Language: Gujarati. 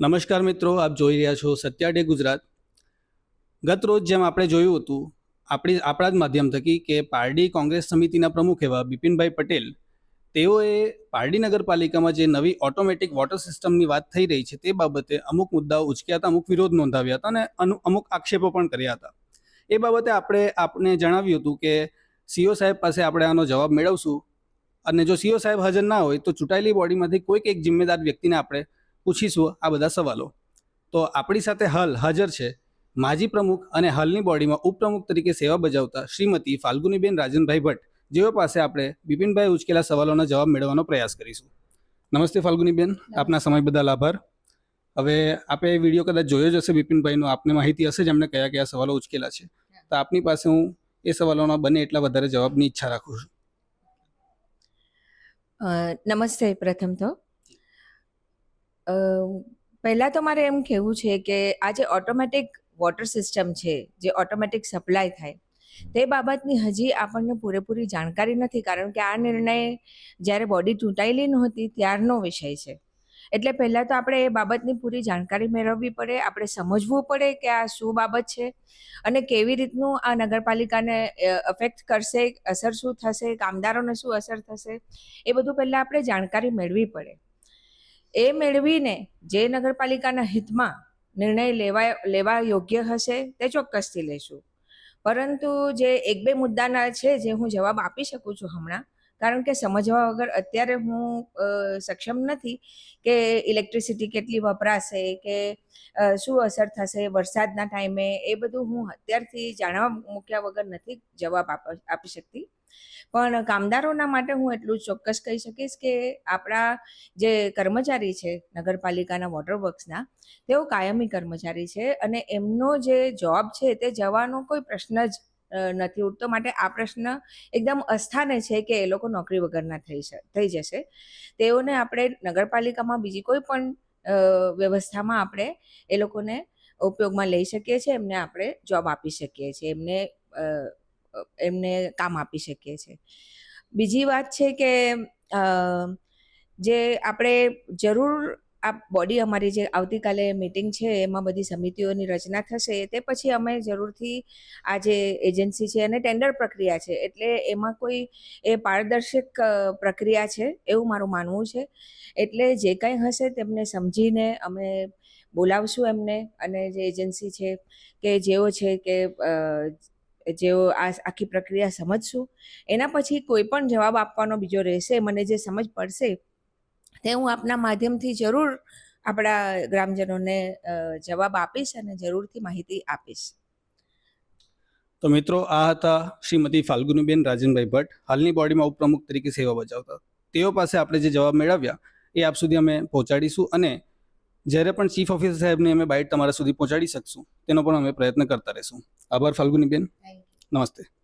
નમસ્કાર મિત્રો, આપ જોઈ રહ્યા છો સત્યા ગુજરાત. ગત રોજ જેમ આપણે જોયું હતું, આપણી આપણા જ માધ્યમ થકી કે પારડી કોંગ્રેસ સમિતિના પ્રમુખ એવા બિપિનભાઈ પટેલ, તેઓએ પારડી નગરપાલિકામાં જે નવી ઓટોમેટિક વોટર સિસ્ટમની વાત થઈ રહી છે તે બાબતે અમુક મુદ્દાઓ ઉચક્યા હતા, અમુક વિરોધ નોંધાવ્યા હતા અને અનુ- અમુક આક્ષેપો પણ કર્યા હતા. એ બાબતે આપણે આપને જણાવ્યું હતું કે સીઓ સાહેબ પાસે આપણે આનો જવાબ મેળવશું અને જો સીઓ સાહેબ હાજર ના હોય તો ચૂંટાયેલી બોડીમાંથી કોઈક એક જિમ્મેદાર વ્યક્તિને આપણે પૂછીશું આ બધા સવાલો. તો આપણી સાથે હાલ હાજર છે માજી પ્રમુખ અને હાલની બોડીમાં ઉપપ્રમુખ તરીકે સેવા બજાવતા શ્રીમતી ફાલ્ગુનીબેન રાજનભાઈ ભટ્ટ જેઓ પાસે આપણે બિપિનભાઈ ઉચકેલા સવાલોના જવાબ મેળવવાનો પ્રયાસ કરીશું. નમસ્તે ફાલ્ગુનીબેન આપના સમય બદલ આભાર. હવે આપે વીડિયો કદાચ જોયો જ હશે બિપિનભાઈનો આપને માહિતી હશે જ એમણે કયા કયા સવાલો ઉચકેલા છે. તો આપની પાસે હું એ સવાલોના બને એટલા વધારે જવાબની ઈચ્છા રાખું છું. નમસ્તે પ્રથમ તો. પહેલાં તો મારે એમ કહેવું છે કે આ જે ઓટોમેટિક વોટર સિસ્ટમ છે, જે ઓટોમેટિક સપ્લાય થાય, તે બાબતની હજી આપણને પૂરેપૂરી જાણકારી નથી, કારણ કે આ નિર્ણય જ્યારે બોડી ચૂંટાયેલી નહોતી ત્યારનો વિષય છે. એટલે પહેલાં તો આપણે એ બાબતની પૂરી જાણકારી મેળવવી પડે, આપણે સમજવું પડે કે આ શું બાબત છે અને કેવી રીતનું આ નગરપાલિકાને અફેક્ટ કરશે, અસર શું થશે, કામદારોને શું અસર થશે, એ બધું પહેલાં આપણે જાણકારી મેળવી પડે. એ મેળવીને જે નગરપાલિકાના હિતમાં નિર્ણય લેવા લેવા યોગ્ય હશે તે ચોક્કસથી લેશું. પરંતુ જે એક બે મુદ્દાના છે જે હું જવાબ આપી શકું છું હમણાં, કારણ કે સમજવા વગર અત્યારે હું સક્ષમ નથી કે ઇલેક્ટ્રિસિટી કેટલી વપરાશે, કે શું અસર થશે વરસાદના ટાઈમે, એ બધું હું અત્યારથી જાણવા મૂક્યા વગર નથી જવાબ આપ શકતી. પણ કામદારોના માટે હું એટલું ચોક્કસ કહી શકીશ કે આપણા જે કર્મચારી છે નગરપાલિકાના વોટર વર્ક્સના તેઓ કાયમી કર્મચારી છે અને એમનો જે જોબ છે તે જવાનો કોઈ પ્રશ્ન જ નથી ઉઠતો. માટે આ પ્રશ્ન એકદમ અસ્થાને છે કે એ લોકો નોકરી વગરના થઈ થઈ જશે. તેઓને આપણે નગરપાલિકામાં બીજી કોઈ પણ વ્યવસ્થામાં આપણે એ લોકોને ઉપયોગમાં લઈ શકીએ છીએ. એમને આપણે જોબ આપી શકીએ છીએ. એમને એમને કામ આપી શકીએ છીએ બીજી વાત છે કે જે આપણે જરૂર આ બોડી અમારી જે આવતીકાલે મિટિંગ છે એમાં બધી સમિતિઓની રચના થશે તે પછી અમે જરૂરથી આ જે એજન્સી છે અને ટેન્ડર પ્રક્રિયા છે. એટલે એમાં કોઈ એ પારદર્શક પ્રક્રિયા છે એવું મારું માનવું છે. એટલે જે કંઈ હશે તેમને સમજીને અમે બોલાવશું એમને અને જે એજન્સી છે કે જેઓ છે કે જેઓ આ આખી પ્રક્રિયા સમજશું. એના પછી કોઈ પણ જવાબ આપવાનો બીજો રહેશે, મને જે સમજ પડશે, તે હું આપના માધ્યમથી જરૂર આપણા ગ્રામજનોને જવાબ આપીશ અને જરૂરથી માહિતી આપીશ. તો મિત્રો, આ હતા શ્રીમતી ફાલ્ગુનીબેન રાજનભાઈ ભટ્ટ, હાલની બોડીમાં ઉપપ્રમુખ તરીકે સેવા બજાવતા. તેઓ પાસે આપણે જે જવાબ મેળવ્યા, એ આપ સુધી અમે પહોંચાડીશું અને જ્યારે પણ ચીફ ઓફિસર સાહેબને અમે બાઇટ તમારા સુધી પહોંચાડી શકશું તેનો પણ અમે પ્રયત્ન કરતા રહીશું. આભાર ફાલ્ગુનીબેન. નમસ્તે.